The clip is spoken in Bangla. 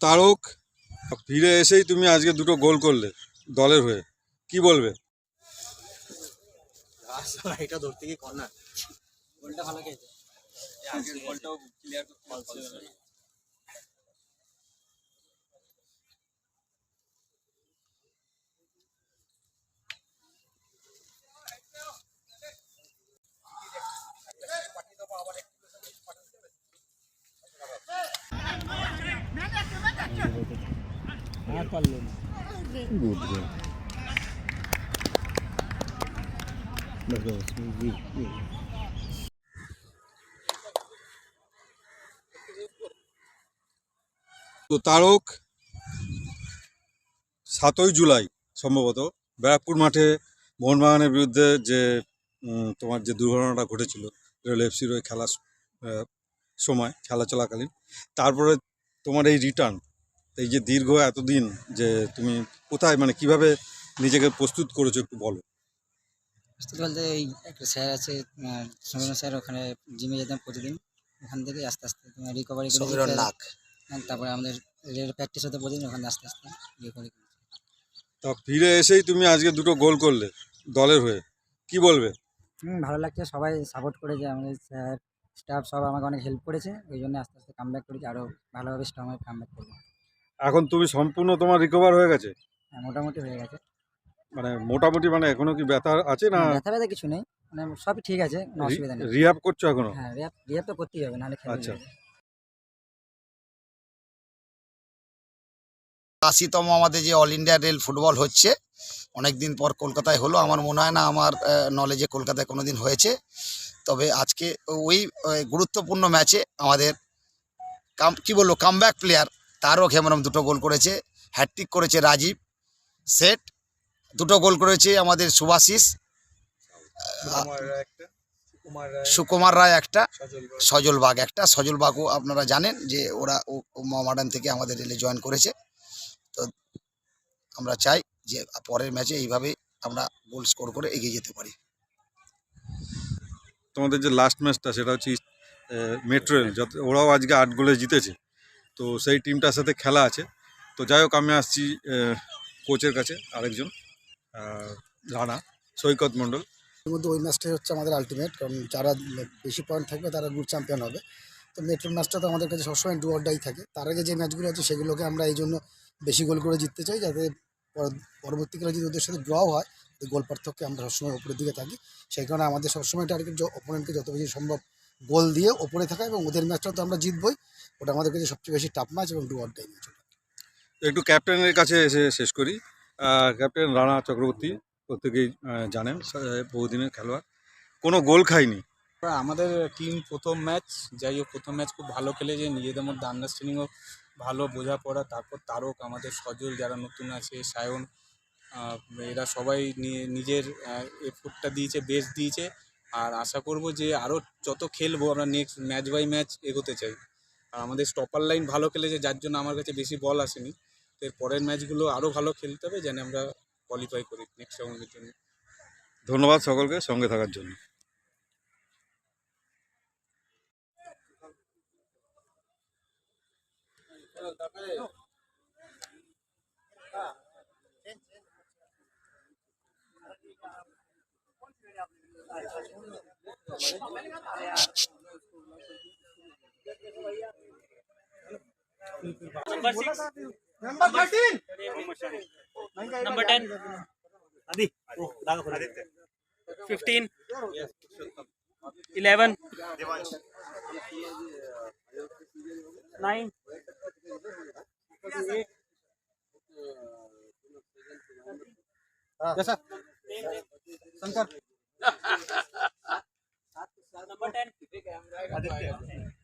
তারক ফিরে এসেই তুমি আজকে দুটো গোল করলে দলের হয়ে। কি বলবে? এটা ধরতে গিয়ে কর্নার গোলটা ভালো খেয়েছে। আগের গোলটাও ক্লিয়ার করতে তো তারক সাতই জুলাই সম্ভবত ব্যারাকপুর মাঠে মোহনবাগানের বিরুদ্ধে যে তোমার যে দুর্ঘটনাটা ঘটেছিল রেল এফসির ওই খেলার সময়, খেলা চলাকালীন। তারপরে তোমার এই রিটার্ন এই যে দীর্ঘ এতদিন যে তুমি কোথায় মানে কীভাবে নিজেকে প্রস্তুত করেছ একটু বলো। প্রস্তুত বলতে এই একটা স্যার আছে সমীরণ স্যার ওখানে জিমে যেতাম প্রতিদিন। ওখান থেকে আস্তে আস্তে তোমার রিকভারি করে নাক হ্যাঁ, তারপরে আমাদের রেল প্র্যাকটিস হতে প্রতিদিন ওখানে আস্তে আস্তে রিকভারি তো তা ফিরে এসেই তুমি আজকে দুটো গোল করলে দলের হয়ে। কি বলবে? হুম ভালো লাগছে সবাই সাপোর্ট করেছে আমাদের স্যার স্টাফ সব আমাকে অনেক হেল্প করেছে। ওই জন্য আস্তে আস্তে কাম ব্যাক করেছি আরও ভালোভাবে স্ট্রং হয়ে কাম ব্যাক করব। এখন তুমি সম্পূর্ণ তোমার রিকভার হয়ে গেছে? হ্যাঁ, মোটামুটি হয়ে গেছে। মানে মোটামুটি মানে এখনও কি ব্যথা আছে না? ব্যথা ব্যথা কিছু নেই। মানে সবই ঠিক আছে কোনো অসুবিধা নেই। রিহাব করছ এখনও? হ্যাঁ রিয়াপ রিয়াপ তো করতেই হবে নাহলে খেলা আচ্ছা। আশিতম আমাদের যে অল ইন্ডিয়া রেল ফুটবল হচ্ছে অনেক দিন পর কলকাতায় হলো। আমার মনে হয় না আমার নলেজে কলকাতায় কোনো দিন হয়েছে। তবে আজকে ওই ওই গুরুত্বপূর্ণ ম্যাচে আমাদের কাম কি বলল কামব্যাক প্লেয়ার তারও হেমরম দুটো গোল করেছে হ্যাট্রিক করেছে রাজীব সেট দুটো গোল করেছে আমাদের সুভাশিস সুকুমার রায় একটা সজল বাঘ একটা। সজল বাঘও আপনারা জানেন যে ওরা মডার্ন থেকে আমাদের রেলে জয়েন করেছে। তো আমরা চাই যে পরের ম্যাচে এইভাবে আমরা গোল স্কোর করে এগিয়ে যেতে পারি। তোমাদের যে লাস্ট ম্যাচটা সেটা হচ্ছে মেট্রো রেল যত ওরাও আজকে আট গোলে জিতেছে। তো সেই টিমটার সাথে খেলা আছে। তো যাই হোক, আমি আসছি কোচের কাছে, আরেকজন রানা, সৈকত মণ্ডল। এর মধ্যে ওই ম্যাচটাই হচ্ছে আমাদের আলটিমেট কারণ যারা বেশি পয়েন্ট থাকবে, তারা গ্রুপ চ্যাম্পিয়ন হবে। তো মেট্রো ম্যাচটা তো আমাদের কাছে সবসময় ডু অর্ডাই থাকে। তার আগে যে ম্যাচগুলো আছে, সেগুলোকে আমরা এই জন্য বেশি গোল করে জিততে চাই, যাতে পরবর্তীকালে যদি ওদের সাথে ড্রও হয় গোল পার্থক্যে আমরা সবসময় উপরের দিকে থাকি। সেই কারণে আমাদের সবসময় টার্গেট অপোনেন্টকে যত বেশি সম্ভব গোল দিয়ে ওপরে থাকা এবং ওদের ম্যাচটা তো আমরা জিতবই। ওটা আমাদের কাছে সবচেয়ে বেশি টাফ ম্যাচ এবং ডু অর্ডাই ম্যাচ একটু ক্যাপ্টেনের কাছে এসে শেষ করি। ক্যাপ্টেন রানা চক্রবর্তী প্রত্যেকেই জানেন বহুদিনের খেলোয়াড়। কোনো গোল খায়নি। আমাদের টিম প্রথম ম্যাচ যাই হোক প্রথম ম্যাচ খুব ভালো খেলেছে নিজেদের মধ্যে আন্ডারস্ট্যান্ডিংও ভালো বোঝাপড়া তারপর তারক আমাদের সজল যারা নতুন আছে সায়ন এরা সবাই নিয়ে- নিজের এফোর্টটা দিয়েছে বেস্ট দিয়েছে। আর আশা করব যে আরও যত খেলব, আমরা নেক্সট ম্যাচ বাই ম্যাচ এগোতে চাই। আর আমাদের স্টপার লাইন ভালো খেলেছে, যার জন্য আমার কাছে বেশি বল আসেনি। তো এর পরের ম্যাচগুলো আরও ভালো খেলতে হবে, যেন আমরা কোয়ালিফাই করি নেক্সট রাউন্ডের জন্য। ধন্যবাদ সকলকে সঙ্গে থাকার জন্য। Number six number thirteen number ten fifteen eleven nine Shankar button